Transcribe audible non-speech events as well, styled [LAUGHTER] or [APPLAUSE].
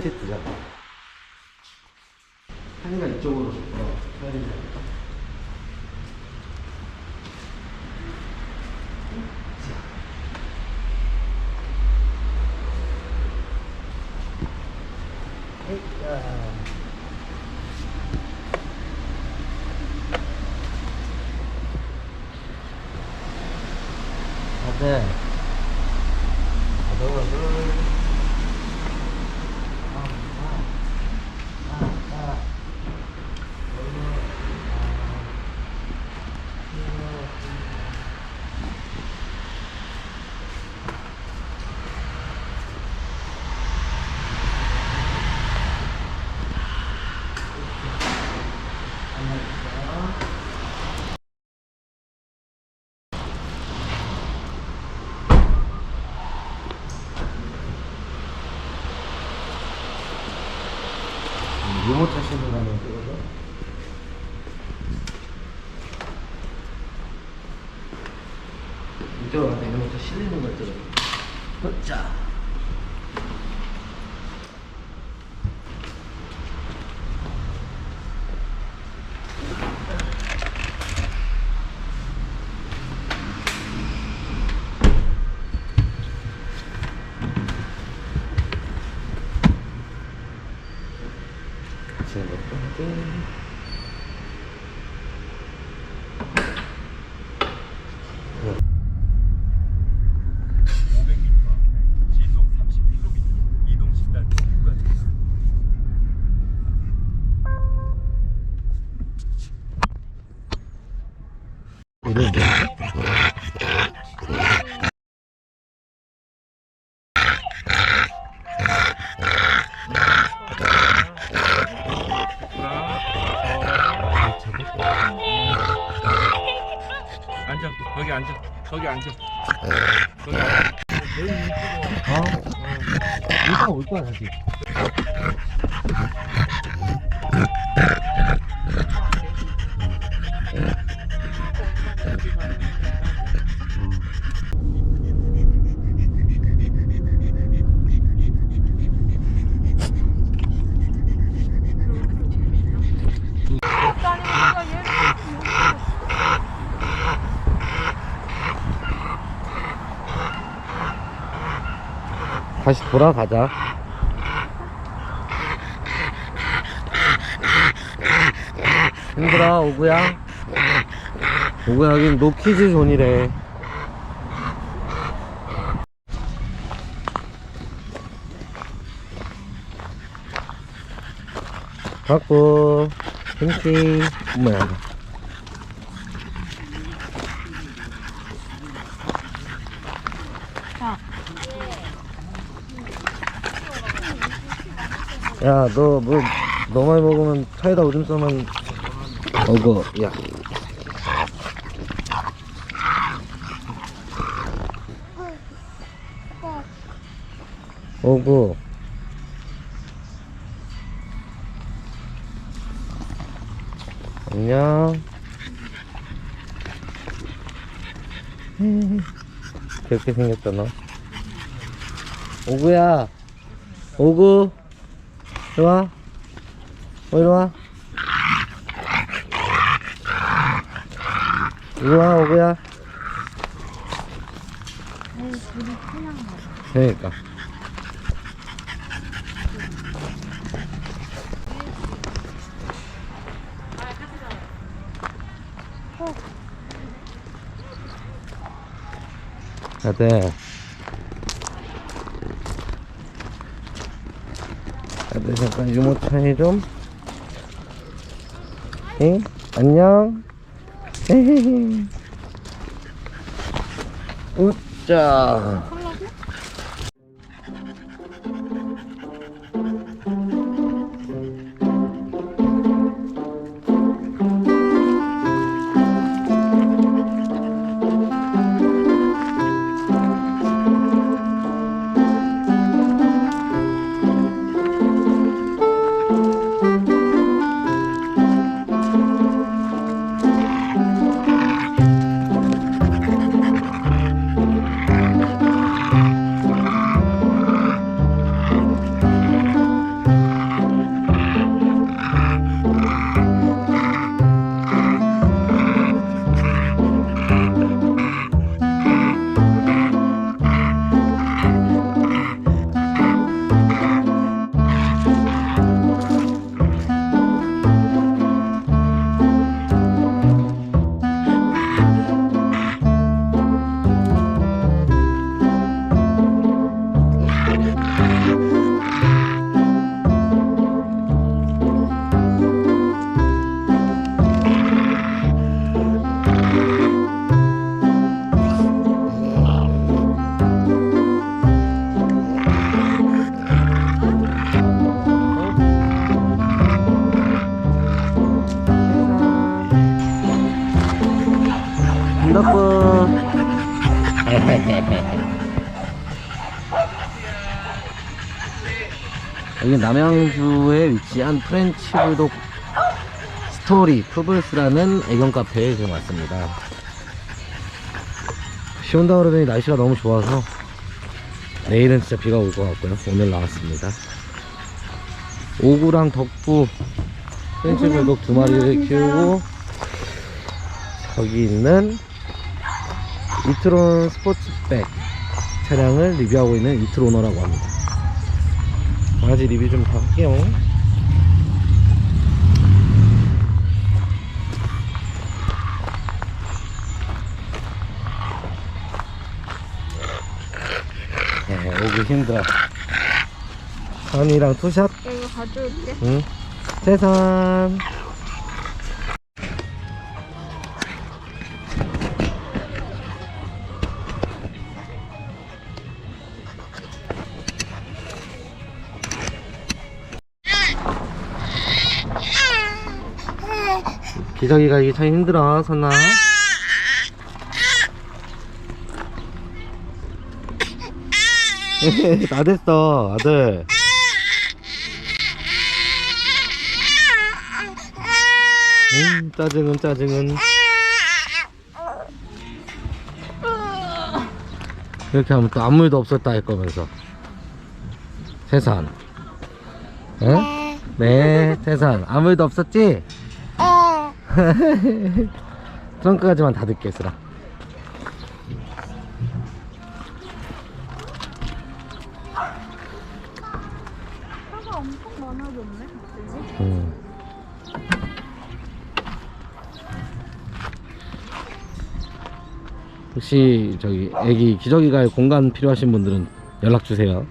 세트자. 하니가 이쪽으로. 어. 아들. 아들, 유모차 신는 거는 그거죠? 이쪽으로 가서 유모차 실리는 것들을 자 지금 몇 번째? 시속 30km 이동 식단 구간입니다. 이를 앉아. 거기 앉아. 거기 앉아. 거기 앉아. 어? 이따 올 거야 다시 다시 돌아가자. 힘들어 오구야? 오구야 여긴 노키즈 존이래. 갖고 김치. 뭐야 야, 너, 뭐, 많이 먹으면 차에다 오줌 싸면, 어거, 야. 어구. 안녕. 생겼다, 너. 오구야. 오구. 이리 와. 어, 이리 와. 이리 와, 오구야. 그러니까. 아 들. 아들 잠깐 유모차에 좀. 응? 안녕. 헤헤헤. 웃자. [LAUGHS] 여기 남양주에 위치한 프렌치 불독 스토리 푸블스라는 애견 카페에 지금 왔습니다. 비 온다 그러더니 날씨가 너무 좋아서 내일은 진짜 비가 올 것 같고요. 오늘 나왔습니다. 오구랑 덕부 프렌치 불독 두 마리를 키우고 저기 있는 이트론 스포츠백 차량을 리뷰하고 있는 이트로너라고 합니다. 강아지 리뷰 좀더 할게요. 네, 오기 힘들어. 선이랑 투샷, 이거 가져올게. 응? 세산. 기저귀 가기 참 힘들어, 선아. [LAUGHS] 다 됐어, 아들. 음, 짜증은 짜증은. 이렇게 하면 또 아무 일도 없었다 할 거면서. 세산. 응? 네, 세산. 아무 일도 없었지? 트렁크까지만 닫을게, 쓰라. 차가 엄청 많아졌네. 음. 혹시 저기 애기 기저귀 갈 공간 필요하신 분들은 연락 주세요.